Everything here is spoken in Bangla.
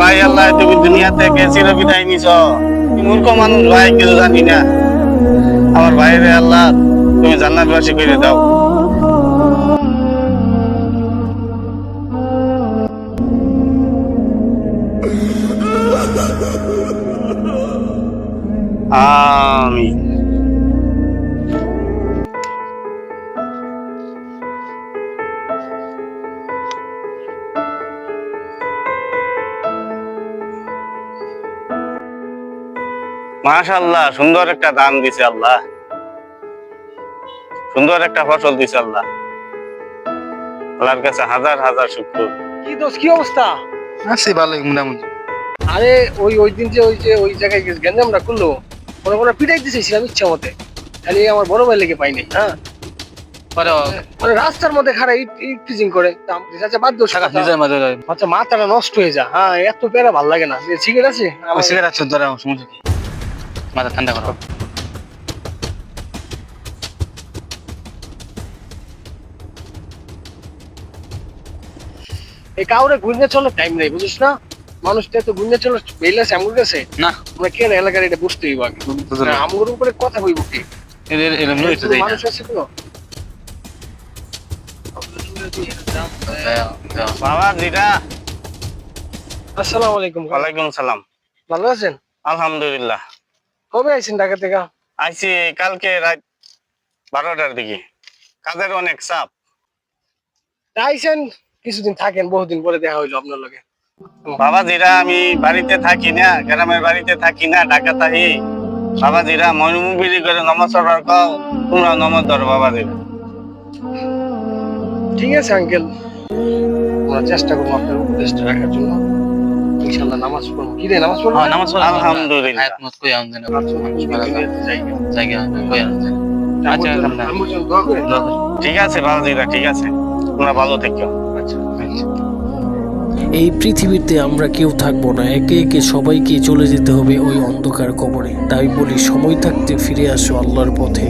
ভাই আল্লাহ তুমি দুনিয়া থেকে চির বিদায় নিছ মূর্খ মানুষ, ভাই কিছু জানি না। আমার ভাইরে আল্লাহ, তুমি জান্নাতবাসী করে দাও। আমিন মাশাল্লাহ সুন্দর একটা দান দিছে আল্লাহ। সুন্দর একটা ফসল দিছে আল্লাহ। আল্লাহর কাছে হাজার হাজার শুক্র। কি দোষ কি অবস্থা? আছি ভালোই মোটামুটি। আরে ওই ওই দিন যে ওই যে ওই জায়গায় গেছে গ্যাঞ্জামটা করল কোনো কোনো পিটাই দিয়েছিলাম ইচ্ছা মতে। খালি আমার বড় ভাই লেগে পাইনি হ্যাঁ? মানে রাস্তার মধ্যে খারাপ ইট ইট ফিজিং করে আচ্ছা বাদ দোষ টাকা নিজের মাঝে আচ্ছা মাথাটা নষ্ট হয়ে যা হ্যাঁ এত পেরা ভালো লাগে না। সিগারেট আছে? সিগারেট আছে ধরে সমস্যা কি? মাথা ঠান্ডা করো। এই কাউরে ঘুরনে চলো টাইম নেই বুঝিস না? মানুষটা তো ঘুরনে চলো বেল আমগুর কাছে না। আমরা কেন এলাকার এটা বুঝতে হইব আগে? বুঝলাম। না, আমগুর উপরে কথা কইব কি? এদের এরকম নয় তো দেই না। মানুষ আছে তো। বাবা জিরা আসসালামু আলাইকুম। ওয়ালাইকুম সালাম। ভালো আছেন? আলহামদুলিল্লাহ। কবে আইছেন ঢাকা থেকে? আইছি কালকে রাত বারোটার দিকে। কাজের অনেক চাপ। আইছেন? কিছুদিন থাকেন বহুদিন পরে দেখা হইল আপনার লগে। বাবা জিরা আমি বাড়িতে থাকি না গ্রামের বাড়িতে থাকি না ঢাকা থাকি বাবা জিরা ময়ূরমুবিরি করে নমাজ পড়ার কও তোমরা নমাজ ধরো বাবা জিরা ঠিক আছে আঙ্কেল। আমরা চেষ্টা করব আপনার উপদেশটা রাখার জন্য। ইনশাল্লাহ নামাজ পড়ব। কি রে নামাজ পড়ব? হ্যাঁ নামাজ পড়ো আলহামদুলিল্লাহ। আয়াত মত কই জায়গা কই আচ্ছা আলহামদুলিল্লাহ। আমার জন্য দোয়া করেন। দোয়া করি। ঠিক আছে বাবা জিরা ঠিক আছে। তোমরা ভালো থেকো। আচ্ছা। এই পৃথিবীতে আমরা কেউ থাকব না। একে একে সবাইকে চলে যেতে হবে ওই অন্ধকার কবরে। তাই বলি সময় থাকতে ফিরে আসো আল্লাহর পথে।